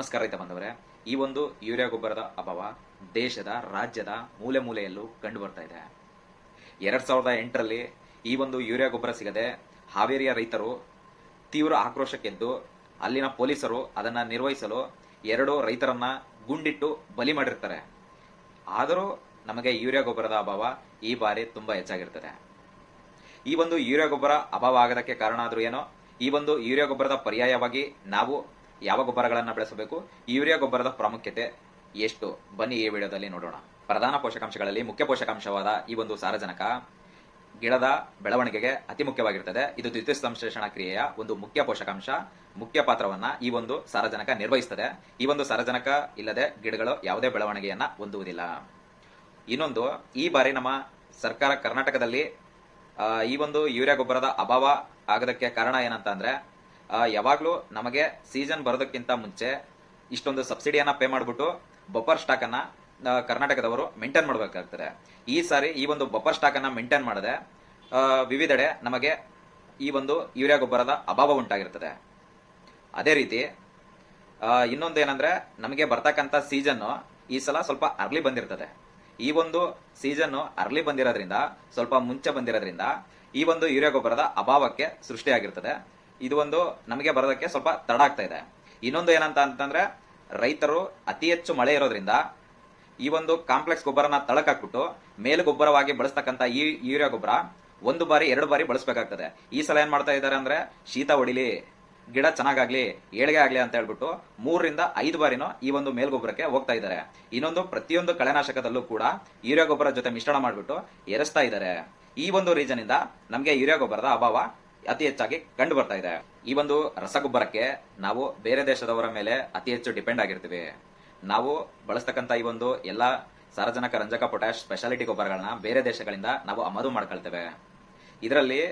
ನಮಸ್ಕಾರ ರೈತ ಬಂದವರೇ ಈ ಒಂದು ಯೂರಿಯಾ ಗೊಬ್ಬರದ ಅಭಾವ ದೇಶದ, ರಾಜ್ಯದ ಮೂಲೆ ಮೂಲೆಯಲ್ಲೂ ಕಂಡು ಬರ್ತಾ ಇದೆ. ಎರಡ್ ಸಾವಿರದ ಎಂಟರಲ್ಲಿ ಈ ಒಂದು ಯೂರಿಯಾ ಗೊಬ್ಬರ ಸಿಗದೆ ಹಾವೇರಿಯ ರೈತರು ತೀವ್ರ ಆಕ್ರೋಶಕ್ಕೆದ್ದು ಅಲ್ಲಿನ ಪೊಲೀಸರು ಅದನ್ನ ನಿರ್ವಹಿಸಲು ಎರಡು ರೈತರನ್ನ ಗುಂಡಿಟ್ಟು ಬಲಿ ಮಾಡಿರ್ತಾರೆ. ಆದರೂ ನಮಗೆ ಯೂರಿಯಾ ಗೊಬ್ಬರದ ಅಭಾವ ಈ ಬಾರಿ ತುಂಬಾ ಹೆಚ್ಚಾಗಿರ್ತದೆ. ಈ ಒಂದು ಯೂರಿಯಾ ಗೊಬ್ಬರ ಅಭಾವ ಆಗೋದಕ್ಕೆ ಕಾರಣ ಆದ್ರೂ ಏನೋ, ಈ ಒಂದು ಯೂರಿಯಾ ಗೊಬ್ಬರದ ಪರ್ಯಾಯವಾಗಿ ನಾವು ಯಾವ ಗೊಬ್ಬರಗಳನ್ನ ಬೆಳೆಸಬೇಕು, ಯೂರಿಯಾ ಗೊಬ್ಬರದ ಪ್ರಾಮುಖ್ಯತೆ ಎಷ್ಟು? ಬನ್ನಿ ಈ ವಿಡಿಯೋದಲ್ಲಿ ನೋಡೋಣ. ಪ್ರಧಾನ ಪೋಷಕಾಂಶಗಳಲ್ಲಿ ಮುಖ್ಯ ಪೋಷಕಾಂಶವಾದ ಈ ಒಂದು ಸಾರಜನಕ, ಗಿಡದ ಬೆಳವಣಿಗೆಗೆ ಅತಿ ಮುಖ್ಯವಾಗಿರ್ತದೆ. ಇದು ದ್ವಿತೀಯ ಸಂಶ್ಲೇಷಣಾ ಕ್ರಿಯೆಯ ಒಂದು ಮುಖ್ಯ ಪೋಷಕಾಂಶ, ಮುಖ್ಯ ಪಾತ್ರವನ್ನ ಈ ಒಂದು ಸಾರಜನಕ ನಿರ್ವಹಿಸ್ತದೆ. ಈ ಒಂದು ಸಾರಜನಕ ಇಲ್ಲದೆ ಗಿಡಗಳು ಯಾವುದೇ ಬೆಳವಣಿಗೆಯನ್ನ ಹೊಂದುವುದಿಲ್ಲ. ಇನ್ನೊಂದು, ಈ ಬಾರಿ ನಮ್ಮ ಸರ್ಕಾರ ಕರ್ನಾಟಕದಲ್ಲಿ ಈ ಒಂದು ಯೂರಿಯಾ ಗೊಬ್ಬರದ ಅಭಾವ ಆಗೋದಕ್ಕೆ ಕಾರಣ ಏನಂತ ಅಂದ್ರೆ ಯಾವಾಗ್ಲೂ ನಮಗೆ ಸೀಸನ್ ಬರೋದಕ್ಕಿಂತ ಮುಂಚೆ ಇಷ್ಟೊಂದು ಸಬ್ಸಿಡಿಯನ್ನ ಪೇ ಮಾಡಿಬಿಟ್ಟು ಬಫರ್ ಸ್ಟಾಕ್ ಅನ್ನ ಕರ್ನಾಟಕದವರು ಮೇಂಟೈನ್ ಮಾಡಬೇಕಾಗ್ತದೆ. ಈ ಸಾರಿ ಈ ಒಂದು ಬಫರ್ ಸ್ಟಾಕ್ ಅನ್ನ ಮೇಂಟೈನ್ ಮಾಡದೆ ವಿವಿಧೆಡೆ ನಮಗೆ ಈ ಒಂದು ಯೂರಿಯಾ ಗೊಬ್ಬರದ ಅಭಾವ ಉಂಟಾಗಿರ್ತದೆ. ಅದೇ ರೀತಿ ಇನ್ನೊಂದು ಏನಂದ್ರೆ ನಮಗೆ ಬರ್ತಕ್ಕಂಥ ಸೀಸನ್ ಈ ಸಲ ಸ್ವಲ್ಪ ಅರ್ಲಿ ಬಂದಿರ್ತದೆ. ಈ ಒಂದು ಸೀಸನ್ ಅರ್ಲಿ ಬಂದಿರೋದ್ರಿಂದ, ಸ್ವಲ್ಪ ಮುಂಚೆ ಬಂದಿರೋದ್ರಿಂದ ಈ ಒಂದು ಯೂರಿಯಾ ಗೊಬ್ಬರದ ಅಭಾವಕ್ಕೆ ಸೃಷ್ಟಿಯಾಗಿರ್ತದೆ. ಇದು ಒಂದು ನಮಗೆ ಬರೋದಕ್ಕೆ ಸ್ವಲ್ಪ ತಡ ಆಗ್ತಾ ಇದೆ. ಇನ್ನೊಂದು ಏನಂತ ಅಂತಂದ್ರೆ, ರೈತರು ಅತಿ ಹೆಚ್ಚು ಮಳೆ ಇರೋದ್ರಿಂದ ಈ ಒಂದು ಕಾಂಪ್ಲೆಕ್ಸ್ ಗೊಬ್ಬರನ ತಳಕ್ ಹಾಕ್ಬಿಟ್ಟು ಮೇಲು ಗೊಬ್ಬರವಾಗಿ ಬಳಸ್ತಕ್ಕಂಥ ಈ ಯೂರಿಯಾ ಗೊಬ್ಬರ ಒಂದು ಬಾರಿ, ಎರಡು ಬಾರಿ ಬಳಸಬೇಕಾಗ್ತದೆ. ಈ ಸಲ ಏನ್ ಮಾಡ್ತಾ ಇದ್ದಾರೆ ಅಂದ್ರೆ, ಶೀತ ಹೊಡಿಲಿ, ಗಿಡ ಚೆನ್ನಾಗಾಗ್ಲಿ, ಏಳಿಗೆ ಆಗ್ಲಿ ಅಂತ ಹೇಳ್ಬಿಟ್ಟು ಮೂರರಿಂದ ಐದು ಬಾರಿನೂ ಈ ಒಂದು ಮೇಲ್ಗೊಬ್ಬರಕ್ಕೆ ಹೋಗ್ತಾ ಇದ್ದಾರೆ. ಇನ್ನೊಂದು ಪ್ರತಿಯೊಂದು ಕಳೆನಾಶಕದಲ್ಲೂ ಕೂಡ ಯೂರಿಯಾ ಗೊಬ್ಬರ ಜೊತೆ ಮಿಶ್ರಣ ಮಾಡಿಬಿಟ್ಟು ಎರಸ್ತಾ ಇದ್ದಾರೆ. ಈ ಒಂದು ರೀಸನ್ ಇಂದ ನಮಗೆ ಯೂರಿಯಾ ಗೊಬ್ಬರದ ಅಭಾವ ಅತಿ ಹೆಚ್ಚಾಗಿ ಕಂಡು ಬರ್ತಾ ಇದೆ. ಈ ಒಂದು ರಸಗೊಬ್ಬರಕ್ಕೆ ನಾವು ಬೇರೆ ದೇಶದವರ ಮೇಲೆ ಅತಿ ಹೆಚ್ಚು ಡಿಪೆಂಡ್ ಆಗಿರ್ತೀವಿ. ನಾವು ಬಳಸ್ತಕ್ಕಂತ ಈ ಒಂದು ಎಲ್ಲಾ ಸಾರಜನಕ, ರಂಜಕ ಪೊಟ್ಯಾಶ್ ಸ್ಪೆಷಾಲಿಟಿ ಗೊಬ್ಬರಗಳನ್ನ ಬೇರೆ ದೇಶಗಳಿಂದ ನಾವು ಆಮದು ಮಾಡ್ಕೊಳ್ತೇವೆ. ಇದರಲ್ಲಿ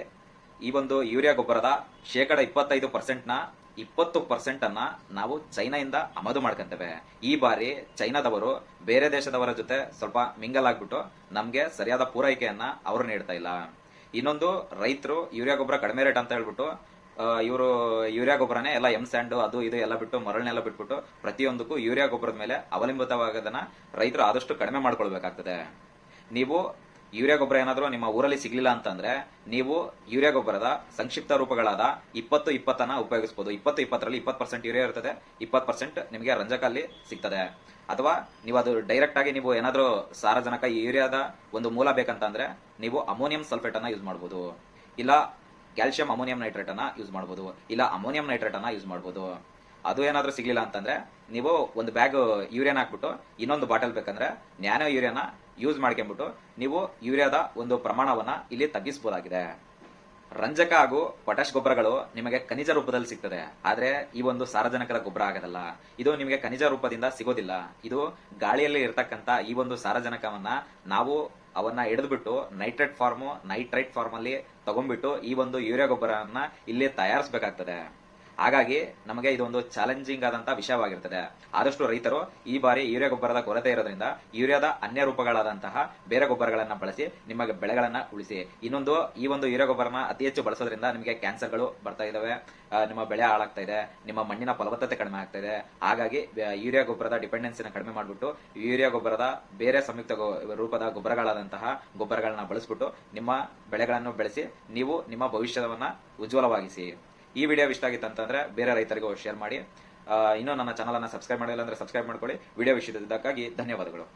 ಈ ಒಂದು ಯೂರಿಯಾ ಗೊಬ್ಬರದ ಶೇಕಡ ಇಪ್ಪತ್ತೈದು ಪರ್ಸೆಂಟ್ನ ಇಪ್ಪತ್ತು ಪರ್ಸೆಂಟ್ ಅನ್ನ ನಾವು ಚೈನಾದಿಂದ ಆಮದು ಮಾಡ್ಕೊಂತೇವೆ ಈ ಬಾರಿ ಚೈನಾದವರು ಬೇರೆ ದೇಶದವರ ಜೊತೆ ಸ್ವಲ್ಪ ಮಿಂಗಲ್ ಆಗ್ಬಿಟ್ಟು ನಮ್ಗೆ ಸರಿಯಾದ ಪೂರೈಕೆಯನ್ನ ಅವರು ನೀಡ್ತಾ ಇಲ್ಲ. ಇನ್ನೊಂದು ರೈತರು ಯೂರಿಯಾ ಗೊಬ್ಬರ ಕಡಿಮೆ ರೇಟ್ ಅಂತ ಹೇಳ್ಬಿಟ್ಟು ಇವರು ಯೂರಿಯಾ ಗೊಬ್ಬರನೇ ಎಲ್ಲ ಎಂ ಸ್ಯಾಂಡ್ ಅದು ಇದು ಎಲ್ಲ ಬಿಟ್ಟು ಮರಳನ್ನೆಲ್ಲ ಬಿಟ್ಬಿಟ್ಟು ಪ್ರತಿಯೊಂದಕ್ಕೂ ಯೂರಿಯಾ ಗೊಬ್ಬರದ ಮೇಲೆ ಅವಲಂಬಿತವಾಗದನ್ನ ರೈತರು ಆದಷ್ಟು ಕಡಿಮೆ ಮಾಡ್ಕೊಳ್ಬೇಕಾಗ್ತದೆ. ನೀವು ಯೂರಿಯಾ ಗೊಬ್ಬರ ಏನಾದರೂ ನಿಮ್ಮ ಊರಲ್ಲಿ ಸಿಗ್ಲಿಲ್ಲ ಅಂತಂದ್ರೆ ನೀವು ಯೂರಿಯಾ ಗೊಬ್ಬರದ ಸಂಕ್ಷಿಪ್ತ ರೂಪಗಳಾದ ಇಪ್ಪತ್ತು ಇಪ್ಪತ್ತನ್ನ ಉಪಯೋಗಿಸಬಹುದು ಇಪ್ಪತ್ತು ಇಪ್ಪತ್ತರಲ್ಲಿ ಇಪ್ಪತ್ತು ಪರ್ಸೆಂಟ್ ಯೂರಿಯಾ ಇರ್ತದೆ. ಇಪ್ಪತ್ತು ಪರ್ಸೆಂಟ್ ನಿಮಗೆ ರಂಜಕಲ್ಲಿ ಸಿಗ್ತದೆ. ಅಥವಾ ನೀವು ಅದು ಡೈರೆಕ್ಟ್ ಆಗಿ ನೀವು ಏನಾದರೂ ಸಾರಜನಕ ಯೂರಿಯಾದ ಒಂದು ಮೂಲ ಬೇಕಂತಂದ್ರೆ ನೀವು ಅಮೋನಿಯಂ ಸಲ್ಫೇಟ್ ಅನ್ನ ಯೂಸ್ ಮಾಡಬಹುದು ಇಲ್ಲ ಕ್ಯಾಲ್ಸಿಯಂ ಅಮೋನಿಯಂ ನೈಟ್ರೇಟ್ ಅನ್ನ ಯೂಸ್ ಮಾಡಬಹುದು ಇಲ್ಲ ಅಮೋನಿಯಂ ನೈಟ್ರೇಟ್ ಅನ್ನ ಯೂಸ್ ಮಾಡಬಹುದು ಅದು ಏನಾದರೂ ಸಿಗ್ಲಿಲ್ಲ ಅಂತಂದ್ರೆ ನೀವು ಒಂದು ಬ್ಯಾಗ್ ಯೂರಿಯಾನ ಹಾಕ್ಬಿಟ್ಟು ಇನ್ನೊಂದು ಬಾಟಲ್ ಬೇಕಂದ್ರೆ ನ್ಯಾನೋ ಯೂರಿಯಾನ ಯೂಸ್ ಮಾಡ್ಕೊಂಡ್ಬಿಟ್ಟು ನೀವು ಯೂರಿಯಾದ ಒಂದು ಪ್ರಮಾಣವನ್ನ ಇಲ್ಲಿ ತಗ್ಗಿಸಬಹುದಾಗಿದೆ ರಂಜಕ ಹಾಗೂ ಪೊಟ್ಯಾಶ್ ಗೊಬ್ಬರಗಳು ನಿಮಗೆ ಖನಿಜ ರೂಪದಲ್ಲಿ ಸಿಗ್ತದೆ. ಆದ್ರೆ ಈ ಒಂದು ಸಾರಜನಕದ ಗೊಬ್ಬರ ಆಗೋದಲ್ಲ. ಇದು ನಿಮಗೆ ಖನಿಜ ರೂಪದಿಂದ ಸಿಗೋದಿಲ್ಲ. ಇದು ಗಾಳಿಯಲ್ಲಿ ಇರತಕ್ಕಂತ ಈ ಒಂದು ಸಾರಜನಕವನ್ನ ನಾವು ಅವನ್ನ ಹಿಡಿದ್ಬಿಟ್ಟು ನೈಟ್ರೇಟ್ ಫಾರ್ಮು ನೈಟ್ರೈಟ್ ಫಾರ್ಮ್ ಅಲ್ಲಿ ತಗೊಂಡ್ಬಿಟ್ಟು ಈ ಒಂದು ಯೂರಿಯಾ ಗೊಬ್ಬರವನ್ನ ಇಲ್ಲಿ ತಯಾರಿಸಬೇಕಾಗ್ತದೆ. ಹಾಗಾಗಿ ನಮಗೆ ಇದೊಂದು ಚಾಲೆಂಜಿಂಗ್ ಆದಂತಹ ವಿಷಯವಾಗಿರ್ತದೆ. ಆದಷ್ಟು ರೈತರು ಈ ಬಾರಿ ಯೂರಿಯಾ ಗೊಬ್ಬರದ ಕೊರತೆ ಇರೋದ್ರಿಂದ ಯೂರಿಯಾದ ಅನ್ಯ ರೂಪಗಳಾದಂತಹ ಬೇರೆ ಗೊಬ್ಬರಗಳನ್ನ ಬಳಸಿ ನಿಮ್ಮ ಬೆಳೆಗಳನ್ನ ಉಳಿಸಿ. ಇನ್ನೊಂದು ಈ ಒಂದು ಯೂರಿಯಾ ಗೊಬ್ಬರನ ಅತಿ ಹೆಚ್ಚು ಬಳಸೋದ್ರಿಂದ ನಿಮಗೆ ಕ್ಯಾನ್ಸರ್ಗಳು ಬರ್ತಾ ಇದಾವೆ. ನಿಮ್ಮ ಬೆಳೆ ಹಾಳಾಗ್ತಾ ಇದೆ. ನಿಮ್ಮ ಮಣ್ಣಿನ ಫಲವತ್ತತೆ ಕಡಿಮೆ ಆಗ್ತಾ ಇದೆ. ಹಾಗಾಗಿ ಯೂರಿಯಾ ಗೊಬ್ಬರದ ಡಿಪೆಂಡೆನ್ಸಿನ ಕಡಿಮೆ ಮಾಡಿಬಿಟ್ಟು ಯೂರಿಯಾ ಗೊಬ್ಬರದ ಬೇರೆ ಸಂಯುಕ್ತ ರೂಪದ ಗೊಬ್ಬರಗಳಾದಂತಹ ಗೊಬ್ಬರಗಳನ್ನ ಬಳಸ್ಬಿಟ್ಟು ನಿಮ್ಮ ಬೆಳೆಗಳನ್ನು ಬೆಳೆಸಿ ನೀವು ನಿಮ್ಮ ಭವಿಷ್ಯವನ್ನ ಉಜ್ವಲವಾಗಿಸಿ. ಈ ವಿಡಿಯೋ ಇಷ್ಟ ಆಗಿತ್ತು ಅಂತಂದ್ರೆ ಬೇರೆ ರೈತರಿಗೂ ಶೇರ್ ಮಾಡಿ. ಇನ್ನೂ ನನ್ನ ಚಾನಲ್ ಅನ್ನ ಸಬ್ಸ್ಕ್ರೈಬ್ ಮಾಡಿಲ್ಲ ಅಂದ್ರೆ ಸಬ್ಸ್ಕ್ರೈಬ್ ಮಾಡ್ಕೊಳ್ಳಿ. ವಿಡಿಯೋ ವಿಷಯದಕ್ಕಾಗಿ ಧನ್ಯವಾದಗಳು.